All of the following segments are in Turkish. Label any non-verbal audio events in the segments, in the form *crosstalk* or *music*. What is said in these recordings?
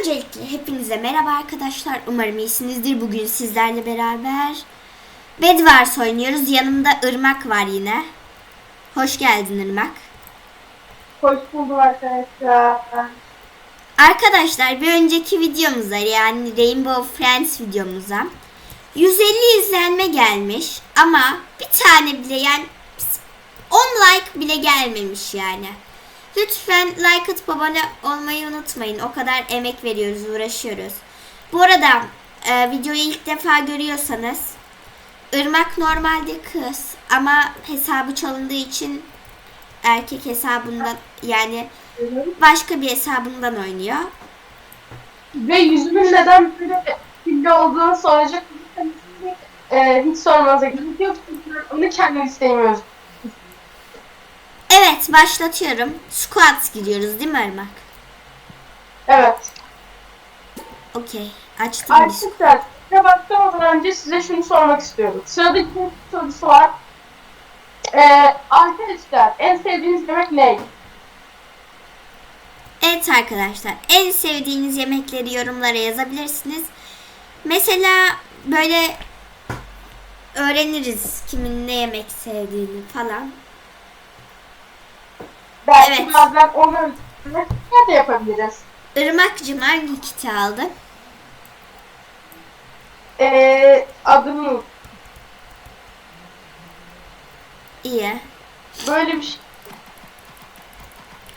Öncelikle hepinize merhaba arkadaşlar. Umarım iyisinizdir. Bugün sizlerle beraber Bedwars oynuyoruz. Yanımda Irmak var yine. Hoş geldin Irmak. Hoş bulduk arkadaşlar. Arkadaşlar bir önceki videomuza yani Rainbow Friends videomuza 150 izlenme gelmiş ama bir tane bile yani 10 like bile gelmemiş yani. Lütfen like atıp abone olmayı unutmayın. O kadar emek veriyoruz, uğraşıyoruz. Bu arada e, videoyu ilk defa görüyorsanız Irmak normalde kız ama hesabı çalındığı için erkek hesabından yani başka bir hesabından oynuyor. Ve yüzümün neden böyle kirli olduğunu soracak e, hiç sormanıza gerek yok. Onu kendim istemiyoruz. Evet başlatıyorum. Squat gidiyoruz değil mi Irmak? Evet. Okey. Açtım Arkadaşlar size başlamadan önce size şunu sormak istiyorum. Sıradaki sorusu var. E, arkadaşlar en sevdiğiniz yemek ne? Evet arkadaşlar en sevdiğiniz yemekleri yorumlara yazabilirsiniz. Mesela böyle öğreniriz kimin ne yemek sevdiğini falan. Belki Evet. bazen onu ne de yapabiliriz. Irmak'cım hangi kiti aldın? E, adını İyi. böyle bir şey.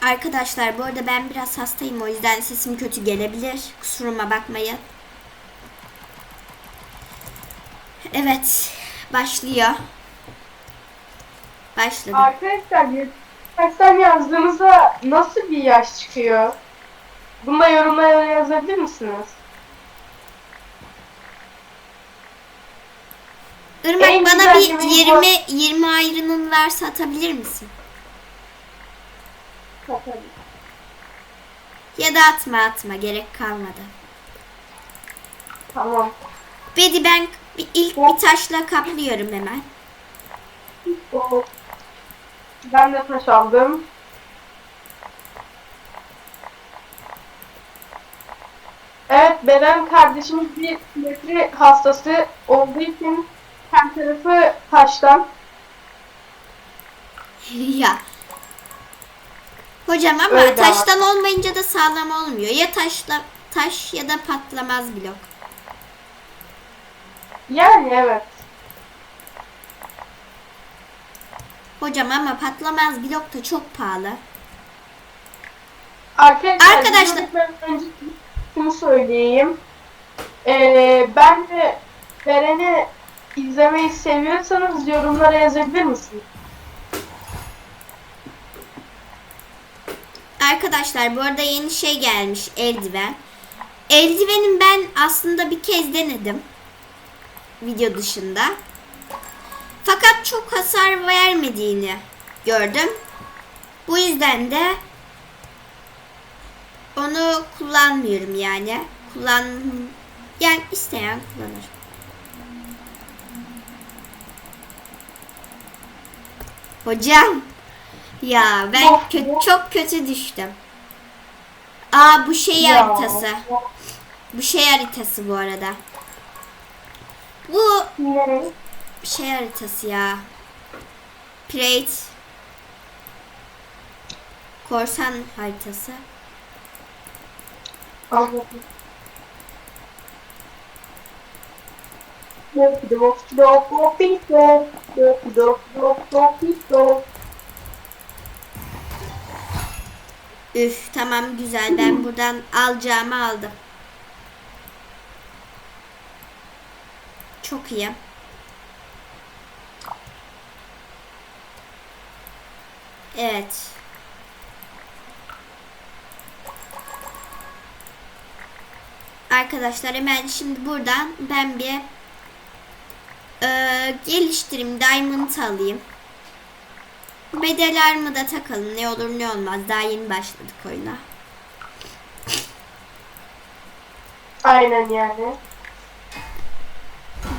Arkadaşlar bu arada ben biraz hastayım o yüzden sesim kötü gelebilir. Kusuruma bakmayın. Evet başlıyor. Başladı. Arkadaşlar Kaçtan yazdığınızda nasıl bir yaş çıkıyor? Bunu da yorumlara yazabilir misiniz? Irmak en bana bir yemeği 20 20 ayrının varsa atabilir misin? Ya da atma atma gerek kalmadı. Tamam. Bedi ben ilk bir taşla kaplıyorum hemen. Ben de taş aldım. Evet Beren kardeşimiz bir simetri hastası olduğu için her tarafı taştan. ya. Hocam ama Öyle taştan olmayınca da sağlam olmuyor. Ya taşla taş ya da patlamaz blok. Yani evet. Hocam ama patlamaz blok da çok pahalı. Arkadaşlar, Arkadaşlar- önce şunu söyleyeyim. Ee, ben de Beren'i izlemeyi seviyorsanız yorumlara yazabilir misiniz? Arkadaşlar bu arada yeni şey gelmiş eldiven. Eldivenin ben aslında bir kez denedim. Video dışında. Çok hasar vermediğini gördüm. Bu yüzden de onu kullanmıyorum yani. Kullan yani isteyen kullanır. Hocam ya ben Yok, kö- yok. çok kötü düştüm. Aa bu şey Ya. haritası. Bu şey haritası bu arada. Bu? şey haritası ya. Plate. Korsan haritası. Anladım. Üf tamam güzel ben buradan alacağımı aldım. Çok iyi. Evet. Arkadaşlar hemen şimdi buradan ben bir eee geliştireyim diamond alayım. Bedel armı da takalım ne olur ne olmaz daha yeni başladık oyuna. Aynen yani.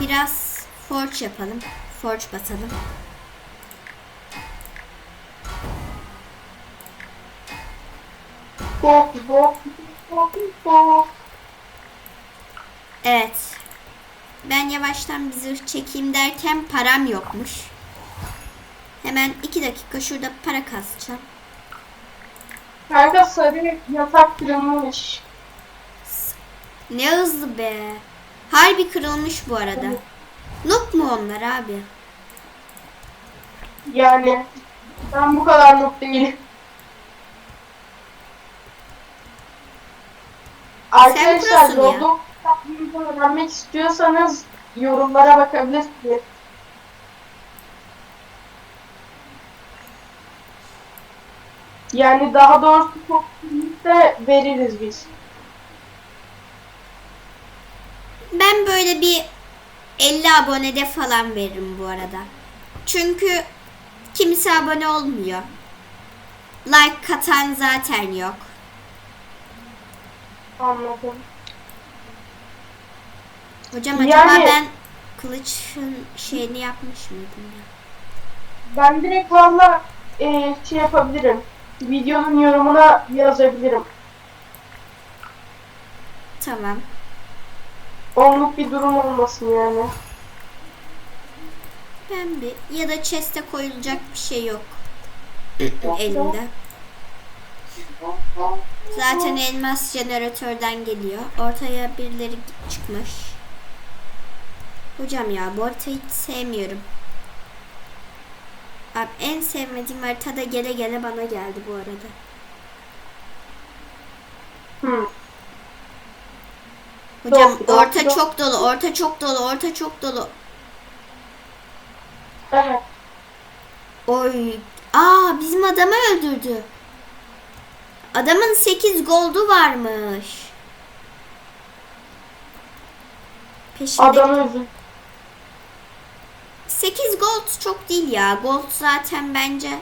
Biraz forge yapalım. Forge basalım. Evet. Ben yavaştan bir zırh çekeyim derken param yokmuş. Hemen iki dakika şurada para kasacağım. Kanka sarı yatak kırılmış. Ne hızlı be. Harbi kırılmış bu arada. Noob mu onlar abi? Yani ben bu kadar mutlu değilim. Arkadaşlar. Roblox öğrenmek istiyorsanız yorumlara bakabilirsiniz. Yani daha doğrusu de veririz biz. Ben böyle bir 50 abonede falan veririm bu arada. Çünkü kimse abone olmuyor. Like katan zaten yok. Anladım. Hocam acaba Yani- ben kılıçın şeyini yapmış mıydım ya? Ben direkt valla e, şey yapabilirim. Videonun yorumuna yazabilirim. Tamam. Onluk bir durum olmasın yani. Ben bir ya da chest'e koyulacak bir şey yok elimde. Zaten elmas jeneratörden geliyor. Ortaya birileri çıkmış. Hocam ya bu haritayı hiç sevmiyorum. Abi en sevmediğim harita da gele gele bana geldi bu arada. Hı. Hocam doğru, orta doğru. çok dolu, orta çok dolu, orta çok dolu. Evet. Oy. Aa bizim adamı öldürdü. Adamın 8 goldu varmış. Peşinde Adam özür. 8 gold çok değil ya. Gold zaten bence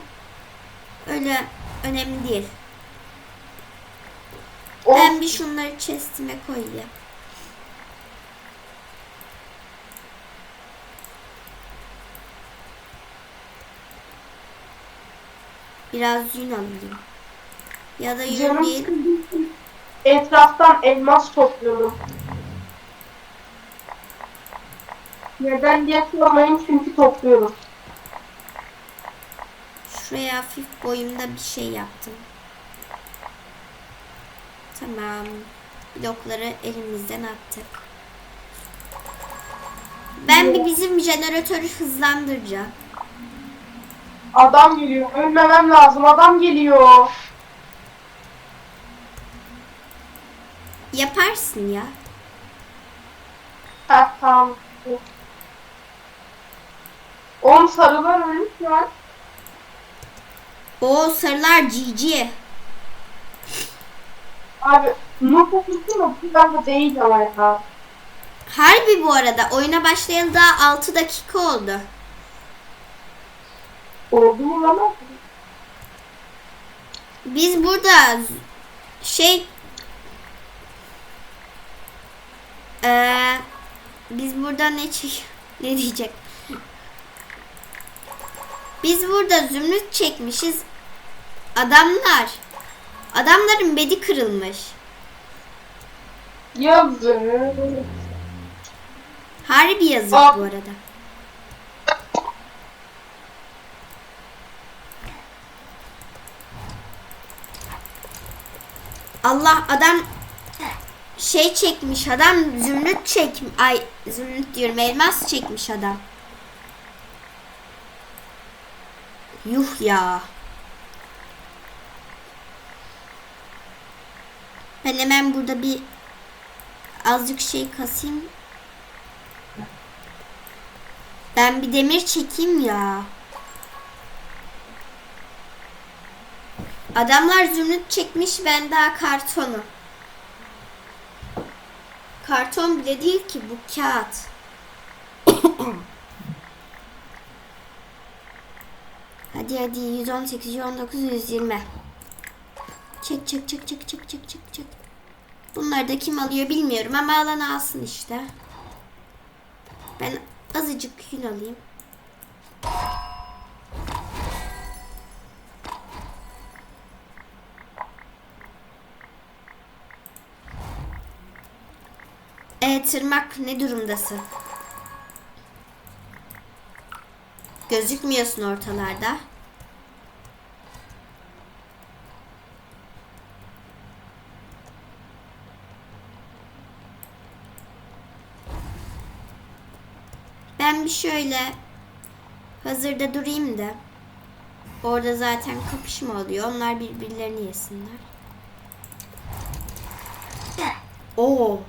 öyle önemli değil. O Ben bir şunları chest'ime koyayım. Biraz yün alayım. Ya da yün canım değil. sıkıldı. etraftan elmas topluyorum. Neden diye sormayın çünkü topluyorum. Şuraya hafif boyumda bir şey yaptım. Tamam. Blokları elimizden attık. Ben bir bizim jeneratörü hızlandıracağım. Adam geliyor. Ölmemem lazım. Adam geliyor. Yaparsın ya. Heh tamam. Oğlum sarılar ölmüş lan. O sarılar GG. Abi noob olursun da bu ben de değil ama ya. Harbi bu arada oyuna başlayalı daha 6 dakika oldu. Oldu mu lan? Biz burada şey eee biz burada ne ne diyecek? Biz burada zümrüt çekmişiz. Adamlar adamların bedi kırılmış. Yazık. Harbi yazık Aa. bu arada. Allah adam şey çekmiş adam zümrüt çek ay zümrüt diyorum elmas çekmiş adam. Yuh ya. Ben hemen burada bir azıcık şey kasayım. Ben bir demir çekeyim ya. Adamlar zümrüt çekmiş ben daha kartonu. Karton bile değil ki bu kağıt. *coughs* hadi hadi 118, 119, 120. Çek çek çek çek çek çek çek çek. Bunları da kim alıyor bilmiyorum ama alan alsın işte. Ben azıcık yün alayım. Evet tırmak ne durumdasın? Gözükmüyorsun ortalarda. Ben bir şöyle hazırda durayım da. Orada zaten kapışma oluyor. Onlar birbirlerini yesinler. Oo.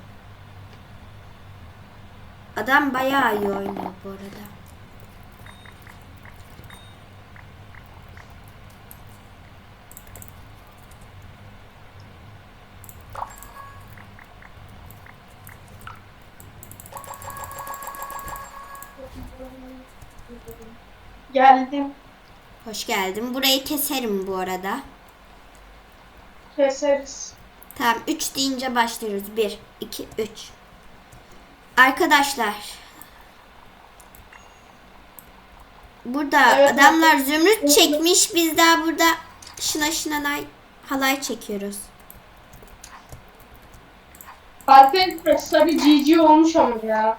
Adam bayağı iyi oynuyor bu arada. Geldim. Hoş geldin. Burayı keserim bu arada. Keseriz. Tamam 3 deyince başlıyoruz. 1, 2, 3. Arkadaşlar. Burada Evet, adamlar zümrüt çekmiş. Biz daha burada şına şınanay halay çekiyoruz. Arkadaşlar sarı GG olmuş ama ya.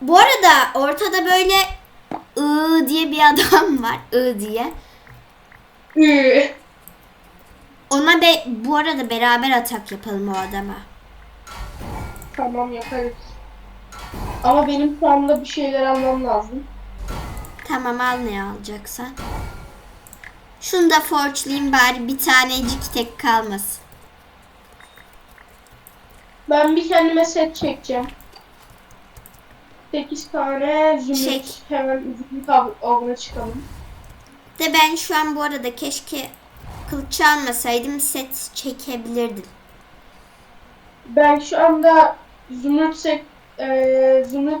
Bu arada ortada böyle I diye bir adam *laughs* var. I diye. Üü. Ona be, bu arada beraber atak yapalım o adama. Tamam yaparız. Ama benim şu anda bir şeyler almam lazım. Tamam al ne alacaksan. Şunu da forçlayayım bari bir tanecik tek kalmasın. Ben bir kendime set çekeceğim. 8 tane zümrüt. Çek. Hemen zümrüt av- avına çıkalım. De ben şu an bu arada keşke kılıç almasaydım set çekebilirdim. Ben şu anda zümrüt set eee zümrüt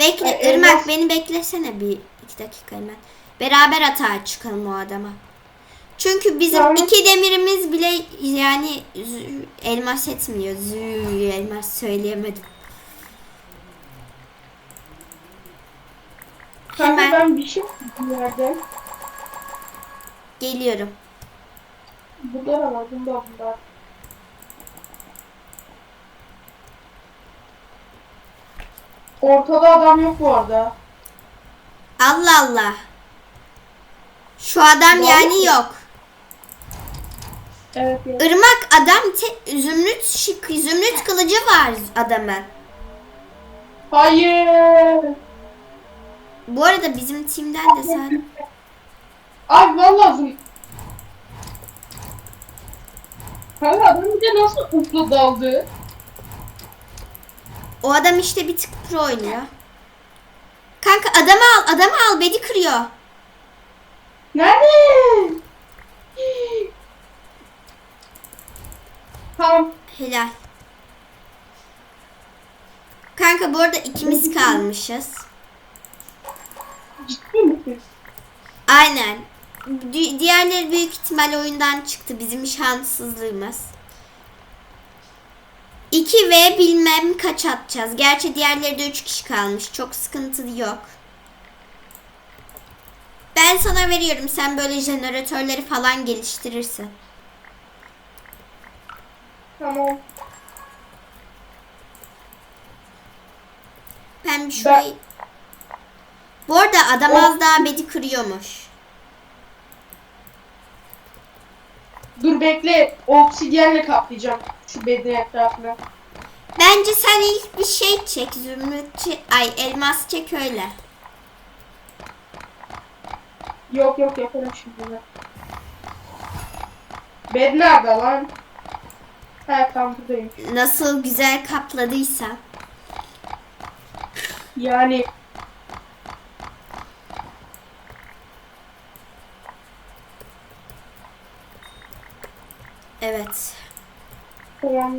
Bekle Ay, Irmak elmas- beni beklesene bir iki dakika hemen. Beraber atağa çıkalım o adama. Çünkü bizim Tamam. iki demirimiz bile yani zü- elmas etmiyor. Zü elmas söyleyemedim. Kanka Hemen ben bir şey buldum nerede? geliyorum. Da var, bunda bunda. Ortada adam yok bu arada. Allah Allah. Şu adam Vallahi yani mi? yok. Evet. Irmak adam te- zümrüt şık zümrüt kılıcı var adamın. Hayır. Bu arada bizim timden de sen Abi vallahi zım. Kanka adam bir de nasıl ufla daldı? O adam işte bir tık pro oynuyor. Kanka adamı al, adamı al bedi kırıyor. Nerede? Tamam. Helal. Kanka bu arada ikimiz kalmışız. Ciddi misin? Aynen. Di- diğerleri büyük ihtimal oyundan çıktı. Bizim şanssızlığımız. 2 ve bilmem kaç atacağız. Gerçi diğerleri de 3 kişi kalmış. Çok sıkıntı yok. Ben sana veriyorum. Sen böyle jeneratörleri falan geliştirirsin. Tamam. Ben bir şurayı... Bu arada adam az daha bedi kırıyormuş. Dur bekle. Obsidyenle kaplayacağım şu etrafını. Bence sen ilk bir şey çek. Zümrüt çek- Ay elmas çek öyle. Yok yok yaparım şimdi ben. Nerede lan? He tam buradayım. Nasıl güzel kapladıysa. Yani Evet. Tamam.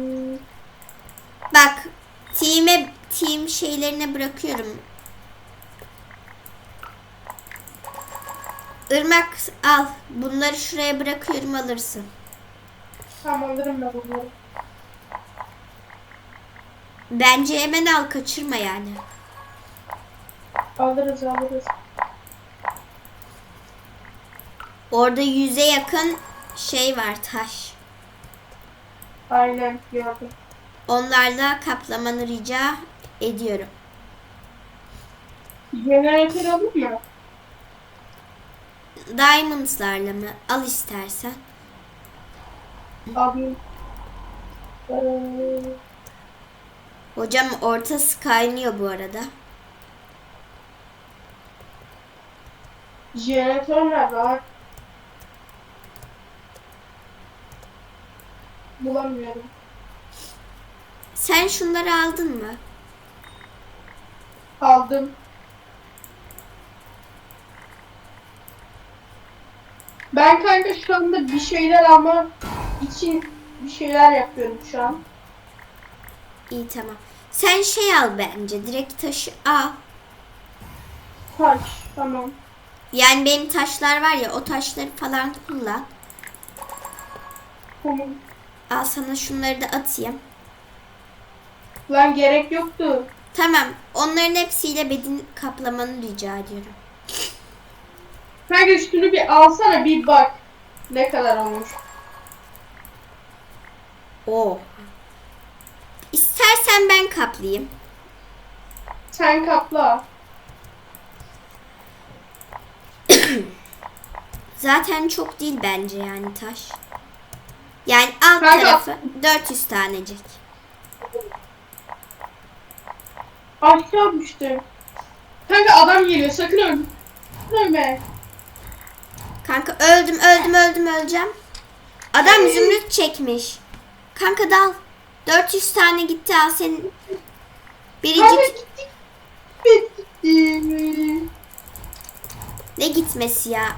Bak team'e team şeylerine bırakıyorum. Irmak al. Bunları şuraya bırakıyorum alırsın. Tamam alırım ben bunları. Bence hemen al kaçırma yani. Alırız alırız. Orada yüze yakın şey var taş. Aynen gördüm. Onlarla kaplamanı rica ediyorum. Jeneratör alayım mı? Diamonds'larla mı? Al istersen. Abi. Ee, Hocam ortası kaynıyor bu arada. jeneratör nerede var? Bulamıyorum. Sen şunları aldın mı? Aldım. Ben kanka şu anda bir şeyler almak için bir şeyler yapıyorum şu an. İyi tamam. Sen şey al bence. Direkt taşı al. Taş, tamam. Yani benim taşlar var ya o taşları falan kullan. Tamam. Al sana şunları da atayım. Lan gerek yoktu. Tamam. Onların hepsiyle bedeni kaplamanı rica ediyorum. Kanka üstünü bir alsana bir bak. Ne kadar olmuş. Oo. İstersen ben kaplayayım. Sen kapla. Zaten çok değil bence yani taş. Yani alt Kanka. tarafı 400 tanecik. Aşağı düştü. Kanka adam geliyor sakın ölme. Ölme. Kanka öldüm öldüm öldüm öleceğim. Adam zümrüt çekmiş. Kanka dal. 400 tane gitti al senin. Kanka gittik. Bitti. ne gitmesi ya?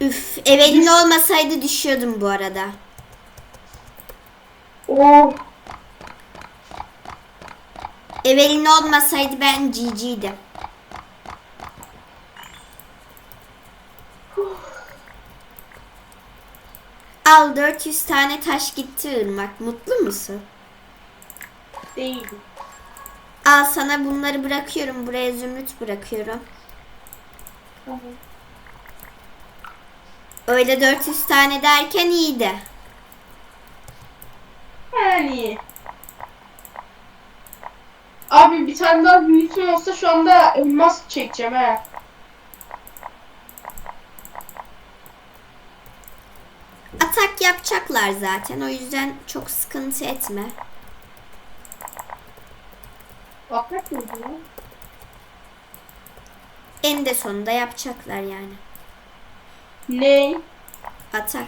Üf Evelin olmasaydı düşüyordum bu arada. Oh. Evelin olmasaydı ben GG'dim. Al 400 tane taş gitti Irmak. Mutlu musun? Değil. Al sana bunları bırakıyorum. Buraya zümrüt bırakıyorum. Tamam. Öyle 400 tane derken iyiydi. Yani. Abi bir tane daha büyütüm olsa şu anda elmas çekeceğim he. Atak yapacaklar zaten. O yüzden çok sıkıntı etme. Atak mıydı lan? En de sonunda yapacaklar yani. Ney? Atak.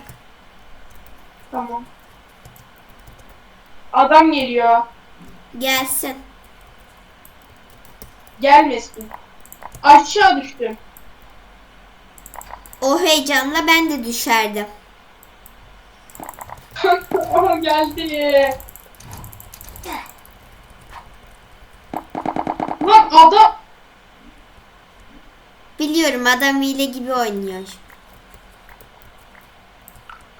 Tamam. Adam geliyor. Gelsin. Gelmesin. Aşağı düştüm. O heyecanla ben de düşerdim. *laughs* Aha geldi. Lan adam. Biliyorum adam hile gibi oynuyor.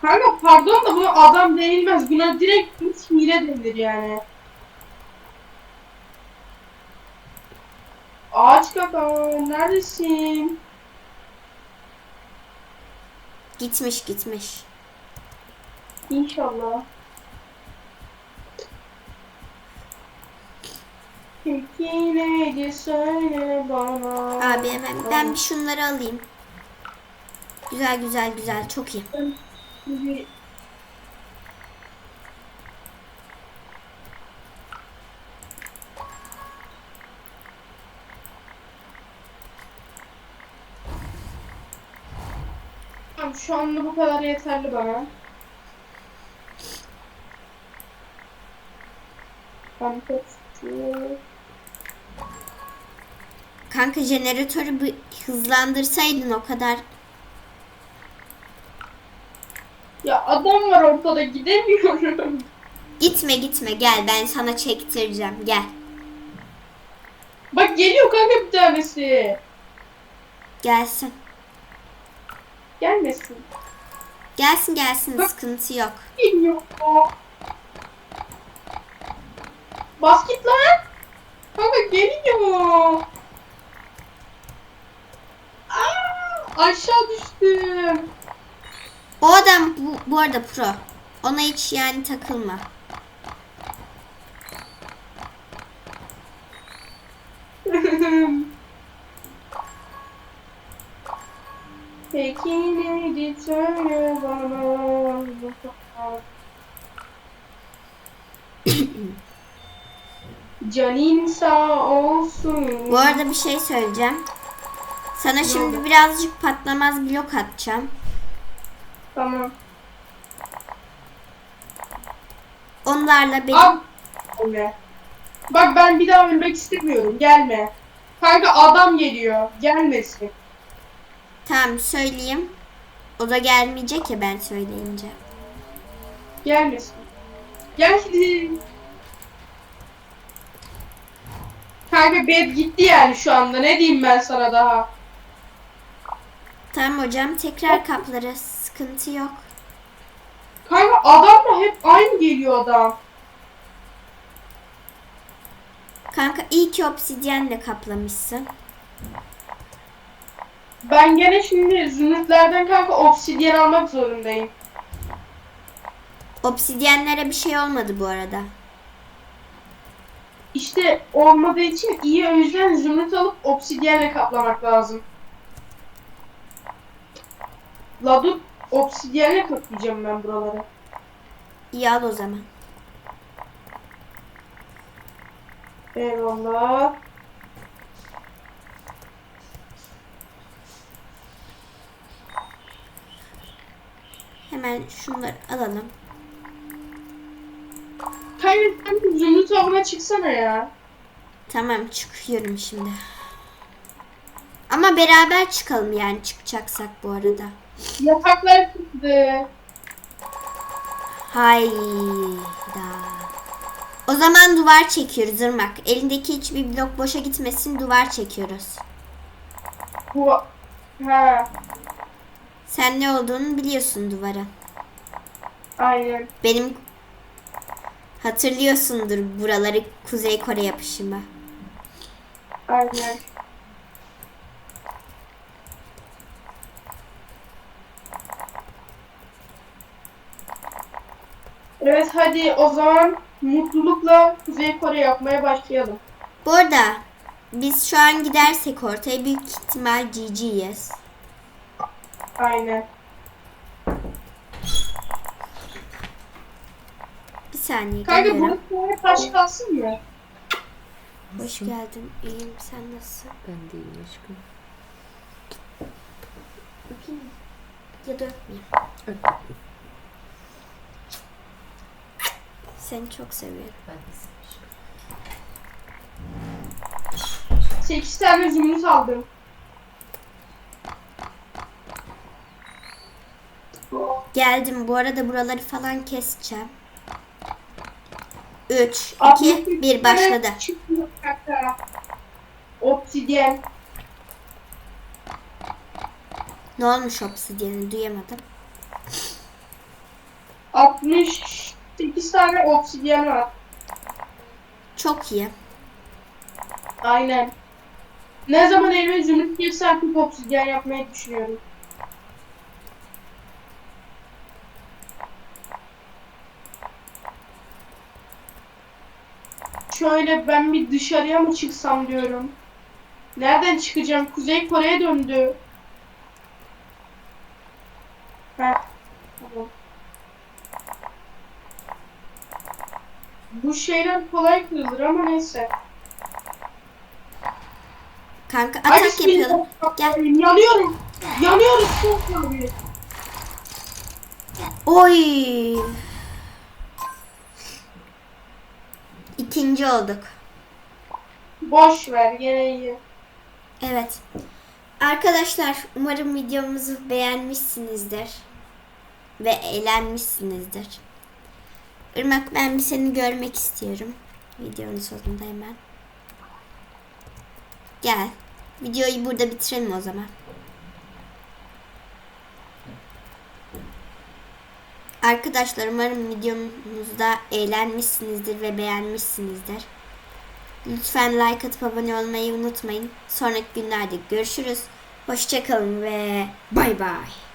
Kanka pardon da buna adam denilmez. Buna direkt hiç hile denir yani. Ağaç kafa neredesin? Gitmiş gitmiş. İnşallah. Peki neydi söyle bana. Abi hemen ben bir şunları alayım. Güzel güzel güzel çok iyi. Tamam, Şu anda bu kadar yeterli bana. Fantastik. Kanka jeneratörü bir hızlandırsaydın o kadar. Ya adam var ortada gidemiyorum. Gitme gitme gel ben sana çektireceğim gel. Bak geliyor kanka bir tanesi. Gelsin. Gelmesin. Gelsin gelsin sıkıntı yok. Geliyor. Bas git lan. Kanka geliyor. Aa, aşağı düştüm. O adam bu, bu arada pro. Ona hiç yani takılma. *laughs* Peki neydi söyle bana. Canin sağ olsun. Bu arada bir şey söyleyeceğim. Sana şimdi birazcık patlamaz blok atacağım. Tamam. Onlarla benim Al. Gelme. Bak ben bir daha ölmek istemiyorum. Gelme. Kanka adam geliyor. Gelmesin. tamam söyleyeyim. O da gelmeyecek ya ben söyleyince. Gelmesin. Geldi. Kanka bed gitti yani şu anda. Ne diyeyim ben sana daha? Tamam hocam tekrar kaplarız. Sıkıntı yok. Kanka adam da hep aynı geliyor adam. Kanka iyi ki obsidyenle kaplamışsın. Ben gene şimdi zümrütlerden kanka obsidyen almak zorundayım. Obsidyenlere bir şey olmadı bu arada. İşte olmadığı için iyi o yüzden zümrüt alıp obsidyenle kaplamak lazım. La dur obsidyenle kaplayacağım ben buraları. İyi al o zaman. Eyvallah. Hemen şunları alalım. Bir zümrüt avına çıksana ya. Tamam çıkıyorum şimdi. Ama beraber çıkalım yani çıkacaksak bu arada. Yataklar kırdı. Hayda. O zaman duvar çekiyoruz Irmak. Elindeki hiçbir blok boşa gitmesin duvar çekiyoruz. Bu ha Sen ne olduğunu biliyorsun duvara. aynen. Benim hatırlıyorsundur buraları Kuzey Kore yapışımı. Aynen. Evet hadi o zaman mutlulukla Kuzey Kore yapmaya başlayalım. Bu arada biz şu an gidersek ortaya büyük ihtimal GG'yiz. Aynen. Bir saniye Kanka geliyorum. bu tane taş kalsın mı? Hoş geldin. İyiyim sen nasılsın? Ben de iyiyim aşkım. Öpeyim mi? Ya da öpmeyeyim. Öp. Seni çok seviyorum. Ben de aşkım. 8 tane zümrüt aldım. Geldim. Bu arada buraları falan keseceğim. 3, 2, 68 1 tane başladı. Obsidyen. Ne olmuş obsidiyeni duyamadım. 68 tane obsidyen var. Çok iyi. Aynen. Ne zaman elime zümrüt gelirse artık obsidyen yapmayı düşünüyorum. Şöyle ben bir dışarıya mı çıksam diyorum. Nereden çıkacağım? Kuzey Kore'ye döndü. Heh. Tamam. Şeyler kolay kırılır ama neyse. Kanka Ay, atak yapalım. Gel. Yanıyorum. Yanıyoruz çok yanıyor. Oy. İkinci olduk. Boş ver gene iyi. Evet. Arkadaşlar umarım videomuzu beğenmişsinizdir. Ve eğlenmişsinizdir. Irmak ben bir seni görmek istiyorum. Videonun sonunda hemen. Gel. Videoyu burada bitirelim o zaman. Arkadaşlar umarım videomuzda eğlenmişsinizdir ve beğenmişsinizdir. Lütfen like atıp abone olmayı unutmayın. Sonraki günlerde görüşürüz. Hoşçakalın ve bay bay.